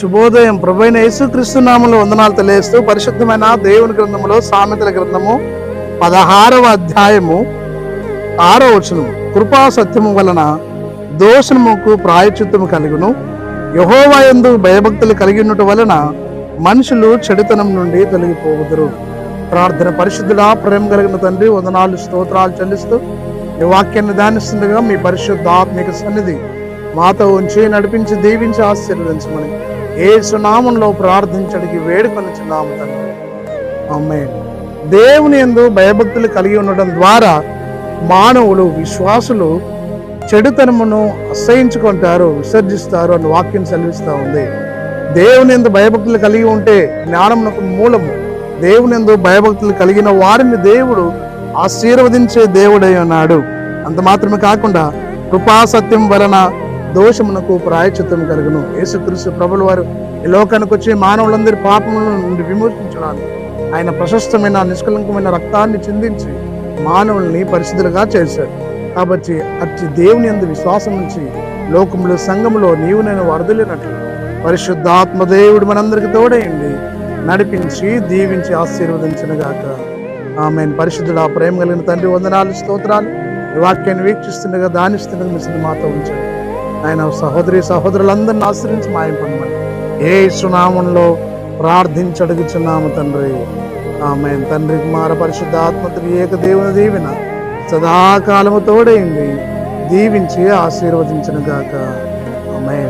శుభోదయం. ప్రభైన యేసుక్రీస్తు నామంలో వందనాలు తెలియజేస్తూ పరిశుద్ధమైన దేవుని గ్రంథములో సామెతల గ్రంథము పదహారవ అధ్యాయము ఆరో వచనము. కృపా సత్యము వలన దోషముకు ప్రాయచిత్తము కలుగును. యహోవాయందు భయభక్తులు కలిగి వలన మనుషులు చెడుతనం నుండి తొలగిపోవుదురు. ప్రార్థన పరిశుద్ధుడా ప్రేమ కలిగిన తండ్రి వందనాలు స్తోత్రాలు చెల్లిస్తూ ఈ వాక్యాన్ని ధ్యానిస్తుండగా మీ పరిశుద్ధ ఆత్మిక సన్నిధి మాతో ఉంచి నడిపించి దీవించి ఆశీర్వదించమని ఏ సునామంలో ప్రార్థించడానికి వేడుకొని చిన్నాము తండ్రి. అమ్మే దేవుని ఎందు భయభక్తులు కలిగి ఉండడం ద్వారా మానవులు విశ్వాసులు చెడుతనమును అసహించుకుంటారు విసర్జిస్తారు అని వాక్యం సెలవిస్తూ ఉంది. దేవుని ఎందు భయభక్తులు కలిగి ఉంటే జ్ఞానమునకు మూలము దేవుని ఎందు భయభక్తులు కలిగిన వారిని దేవుడు ఆశీర్వదించే దేవుడై ఉన్నాడు. అంత మాత్రమే కాకుండా కృపాసత్యం వలన దోషమునకు ప్రాయచిత్తం కలుగును. యేసుక్రీస్తు ప్రభుల వారు ఈ లోకానికి వచ్చి మానవులందరి పాపముల నుండి విమోచించడానికి ఆయన ప్రశస్తమైన నిష్కలంకమైన రక్తాన్ని చిందించి మానవుల్ని పరిశుద్ధులుగా చేశాడు కాబట్టి అట్టి దేవుని అందు విశ్వాసం నుంచి లోకములు సంఘములో నీవు నేను వరదలేనట్లు పరిశుద్ధాత్మ దేవుడు మనందరికి తోడయండి నడిపించి దీవించి ఆశీర్వదించినగాక. ఆమె పరిశుద్ధుడు ఆ ప్రేమ కలిగిన తండ్రి వందనాలు స్తోత్రాలు. వాక్యాన్ని వీక్షిస్తుండగా దానిస్తుండగా మిషన్ మాతో ఉంచండి. ఆయన సహోదరి సహోదరులందరిని ఆశ్రయించి మాయం పొందమని ఏ సునామంలో ప్రార్థించి అడుగుచున్నాము తండ్రి. ఆమె తండ్రి కుమార పరిశుద్ధ ఏక దేవుని దీవెన సదాకాలము తోడైంది. దీవించి ఆశీర్వదించిన గాక ఆమె